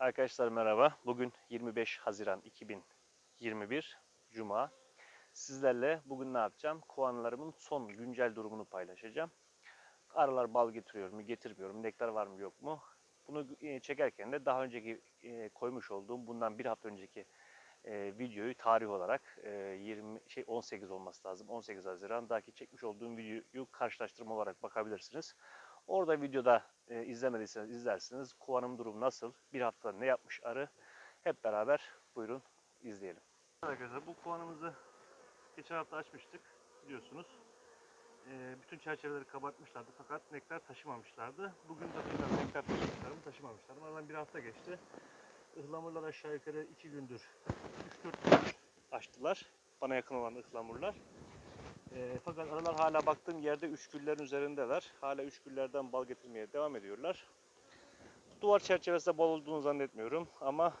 Arkadaşlar merhaba. Bugün 25 Haziran 2021 Cuma. Sizlerle bugün ne yapacağım? Kovanlarımın son güncel durumunu paylaşacağım. Aralar bal getiriyor mu, getirmiyor mu, nektar var mı yok mu? Bunu e, çekerken de daha önceki e, koymuş olduğum bundan bir hafta önceki e, videoyu tarih olarak e, 20 şey 18 olması lazım. 18 Haziran'daki çekmiş olduğum videoyu karşılaştırma olarak bakabilirsiniz. Orada videoda e, izlemediyseniz izlersiniz. Kovanın durumu nasıl? Bir hafta ne yapmış arı? Hep beraber buyurun izleyelim. Arkadaşlar bu kovanımızı geçen hafta açmıştık biliyorsunuz. E, bütün çerçeveleri kabartmışlardı fakat nektar taşımamışlardı. Bugün tekrar nektar taşımışlar mı taşımamışlar mı? Aradan bir hafta geçti. Ihlamurlar aşağı yukarı 2 gündür, 3-4 gündür açtılar. Bana yakın olan ıhlamurlar. E, fakat aralar hala baktığım yerde üç güllerin üzerindeler. Hala üç güllerden bal getirmeye devam ediyorlar. Duvar çerçevesinde bal olduğunu zannetmiyorum ama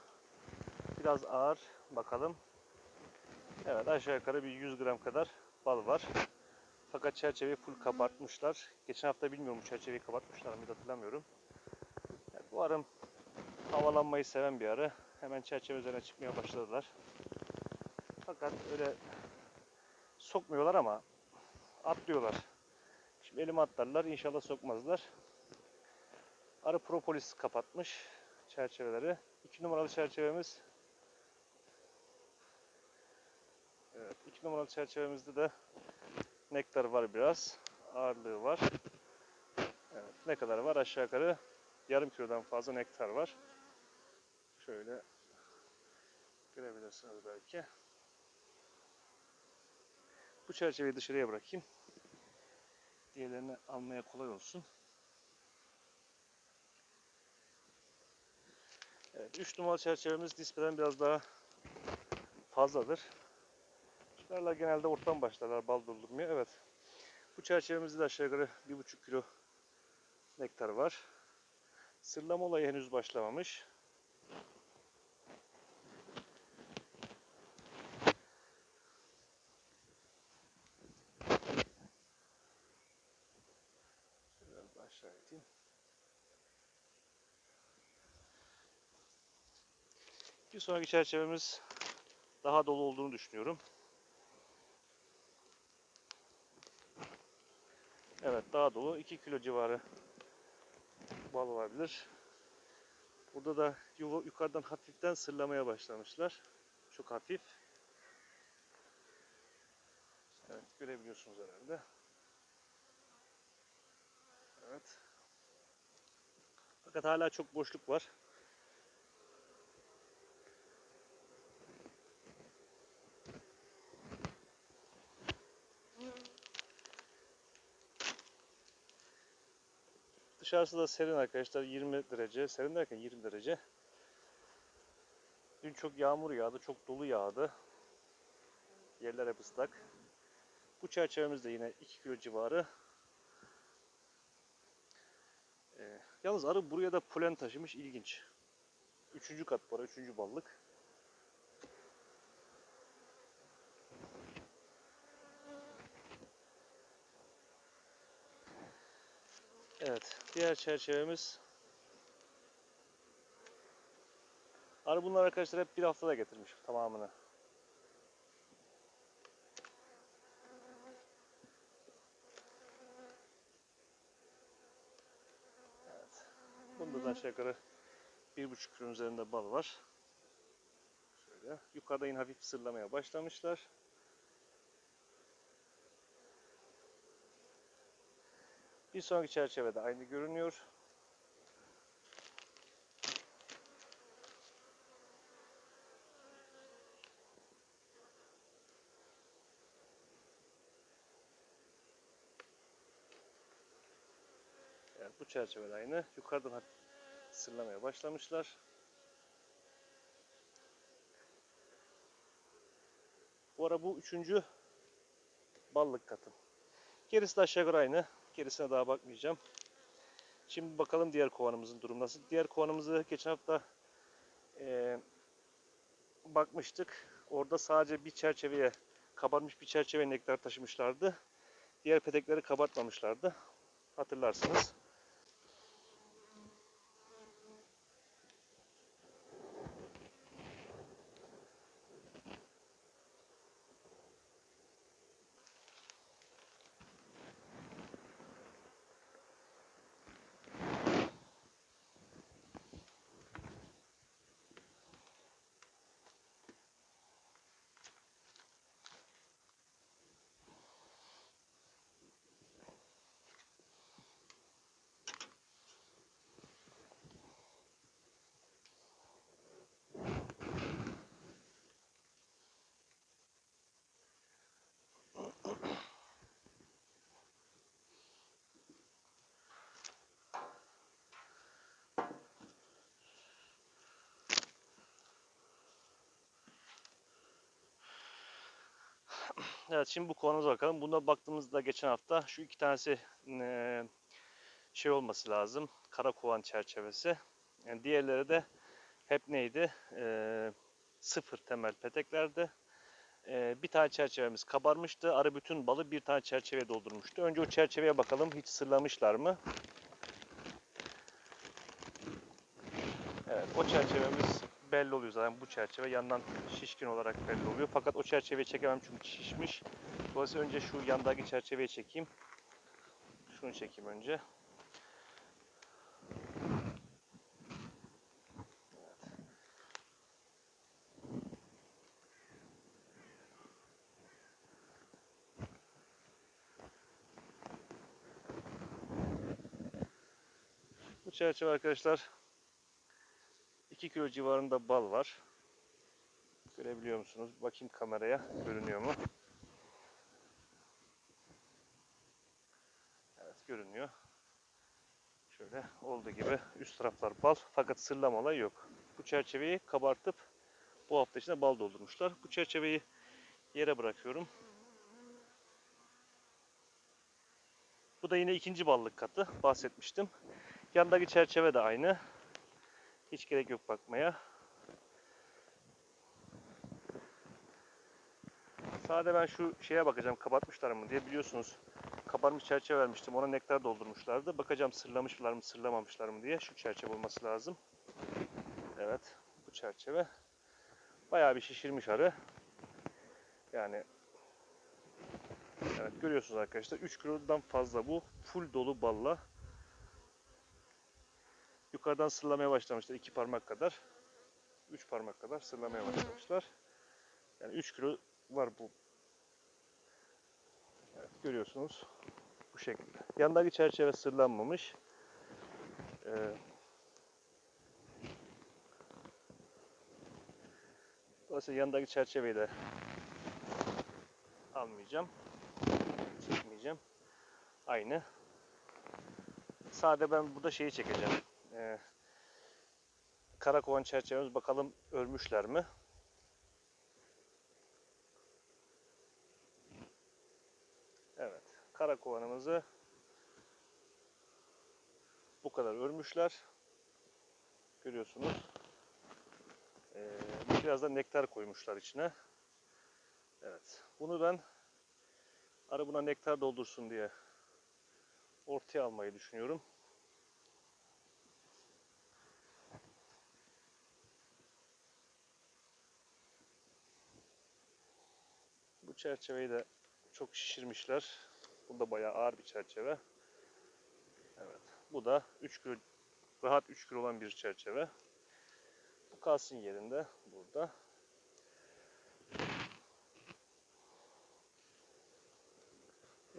biraz ağır. Bakalım. Evet aşağı yukarı bir 100 gram kadar bal var. Fakat çerçeveyi full kabartmışlar. Geçen hafta bilmiyorum çerçeveyi kabartmışlar mıydı hatırlamıyorum. Evet, bu arım havalanmayı seven bir arı. Hemen çerçeve üzerine çıkmaya başladılar. Fakat öyle sokmuyorlar ama atlıyorlar. Şimdi elime atlarlar. İnşallah sokmazlar. Arı propolis kapatmış çerçeveleri. 2 numaralı çerçevemiz Evet, 2 numaralı çerçevemizde de nektar var biraz. Ağırlığı var. Evet, ne kadar var? Aşağı yukarı yarım kilodan fazla nektar var. Şöyle görebilirsiniz belki. Bu çerçeveyi dışarıya bırakayım. Diğerlerini almaya kolay olsun. Evet, 3 numaralı çerçevemiz nispeten biraz daha fazladır. Şunlarla genelde ortadan başlarlar bal doldurmaya. Evet. Bu çerçevemizde de aşağı yukarı 1,5 kilo nektar var. Sırlama olayı henüz başlamamış. Biraz daha aşağı iteyim. Bir sonraki çerçevemiz daha dolu olduğunu düşünüyorum. Evet daha dolu. 2 kilo civarı bal olabilir. Burada da yuva, yukarıdan hafiften sırlamaya başlamışlar. Çok hafif. Evet görebiliyorsunuz herhalde. Evet. Fakat hala çok boşluk var. Dışarısı da serin arkadaşlar 20 derece. Serin derken 20 derece. Dün çok yağmur yağdı, çok dolu yağdı. Yerler hep ıslak. Bu çerçevemiz de yine 2 kilo civarı. Ee, yalnız arı buraya da polen taşımış ilginç. Üçüncü kat para, üçüncü ballık. Evet, diğer çerçevemiz. Arı bunlar arkadaşlar hep bir haftada getirmiş tamamını. Evet. Bunda da aşağı yukarı bir buçuk kilo üzerinde bal var. Şöyle. Yukarıda yine hafif sırlamaya başlamışlar. Bir sonraki çerçevede aynı görünüyor. Evet, bu çerçevede aynı. Yukarıdan hafif sırlamaya başlamışlar. Bu ara bu üçüncü ballık katım. Gerisi de aşağı yukarı aynı. Gerisine daha bakmayacağım. Şimdi bakalım diğer kovanımızın durumu nasıl. Diğer kovanımızı geçen hafta e, bakmıştık. Orada sadece bir çerçeveye kabarmış bir çerçeve nektar taşımışlardı. Diğer petekleri kabartmamışlardı. Hatırlarsınız. Evet şimdi bu konumuza bakalım. Buna baktığımızda geçen hafta şu iki tanesi eee, şey olması lazım. Kara kovan çerçevesi. Yani diğerleri de hep neydi? Eee, sıfır temel peteklerde. Eee, bir tane çerçevemiz kabarmıştı. Arı bütün balı bir tane çerçeveye doldurmuştu. Önce o çerçeveye bakalım. Hiç sırlamışlar mı? Evet, o çerçevemiz belli oluyor zaten bu çerçeve yandan şişkin olarak belli oluyor. Fakat o çerçeveyi çekemem çünkü şişmiş. Dolayısıyla önce şu yandaki çerçeveyi çekeyim. Şunu çekeyim önce. Bu çerçeve arkadaşlar 2 kilo civarında bal var. Görebiliyor musunuz? Bakayım kameraya. Görünüyor mu? Evet görünüyor. Şöyle olduğu gibi üst taraflar bal fakat sırlama olayı yok. Bu çerçeveyi kabartıp bu hafta içinde bal doldurmuşlar. Bu çerçeveyi yere bırakıyorum. Bu da yine ikinci ballık katı. Bahsetmiştim. Yandaki çerçeve de aynı. Hiç gerek yok bakmaya. Sade ben şu şeye bakacağım kapatmışlar mı diye biliyorsunuz. Kabarmış çerçeve vermiştim. Ona nektar doldurmuşlardı. Bakacağım sırlamışlar mı sırlamamışlar mı diye. Şu çerçeve olması lazım. Evet bu çerçeve. Bayağı bir şişirmiş arı. Yani Evet görüyorsunuz arkadaşlar 3 kilodan fazla bu. Full dolu balla. Yukarıdan sırlamaya başlamışlar. 2 parmak kadar. 3 parmak kadar sırlamaya başlamışlar. Yani 3 kilo var bu. Evet, görüyorsunuz. Bu şekilde. Yandaki çerçeve sırlanmamış. Ee, dolayısıyla yandaki çerçeveyi de almayacağım. Çekmeyeceğim. Aynı. Sade ben burada şeyi çekeceğim. Ee, karakovan çerçevemiz bakalım örmüşler mi? Evet. Karakovanımızı bu kadar örmüşler. Görüyorsunuz. Ee, biraz da nektar koymuşlar içine. Evet. Bunu ben arı buna nektar doldursun diye ortaya almayı düşünüyorum. Çerçeveyi de çok şişirmişler. Bu da bayağı ağır bir çerçeve. Evet. Bu da 3 kilo rahat 3 kilo olan bir çerçeve. Bu kalsın yerinde burada.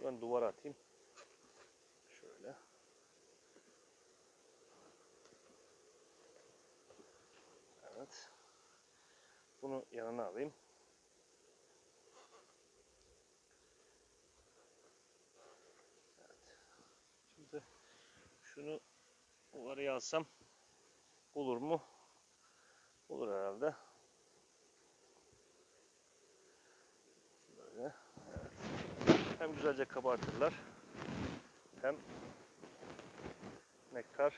Ben duvara atayım. Şöyle. Evet. Bunu yanına alayım. Şimdi şunu bu araya alsam olur mu? Olur herhalde. Böyle. Evet. Hem güzelce kabartırlar hem nektar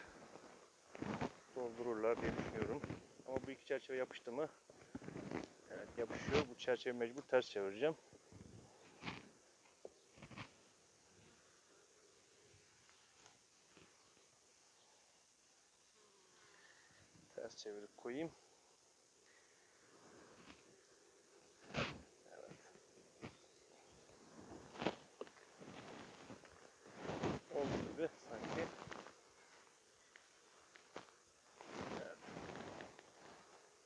doldururlar diye düşünüyorum. Ama bu iki çerçeve yapıştı mı? Evet yapışıyor. Bu çerçeveyi mecbur ters çevireceğim. Ters çevirip koyayım. Gibi sanki. Evet.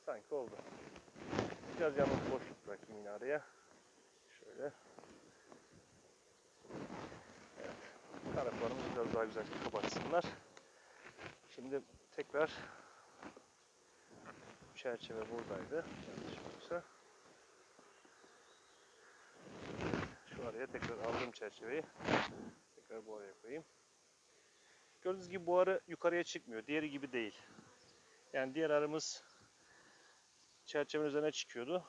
Sanki oldu. Biraz yalnız boşluk bırakayım yine araya. Şöyle. Evet. Karakolarımız biraz daha güzel kapatsınlar. Şimdi tekrar çerçeve buradaydı. Yanlış yoksa. Şu araya tekrar aldığım çerçeveyi tekrar bu araya koyayım. Gördüğünüz gibi bu arı yukarıya çıkmıyor. Diğeri gibi değil. Yani diğer arımız çerçevenin üzerine çıkıyordu.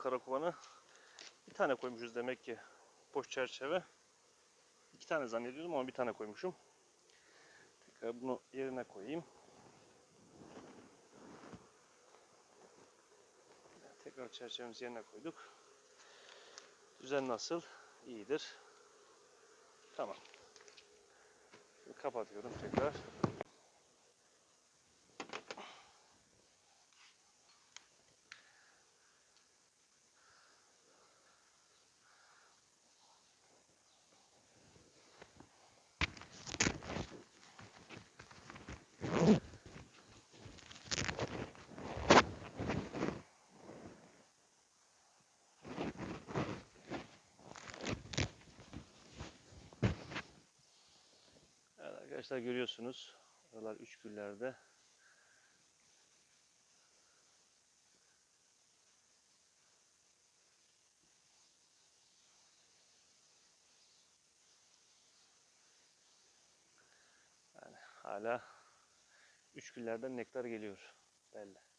Karakovanı. Bir tane koymuşuz demek ki boş çerçeve. İki tane zannediyordum ama bir tane koymuşum. Tekrar bunu yerine koyayım. Tekrar çerçevemizi yerine koyduk. Düzen nasıl? İyidir. Tamam. Şimdi kapatıyorum tekrar. Evet arkadaşlar görüyorsunuz. Oralar üç güllerde. Yani hala üç güllerden nektar geliyor belli.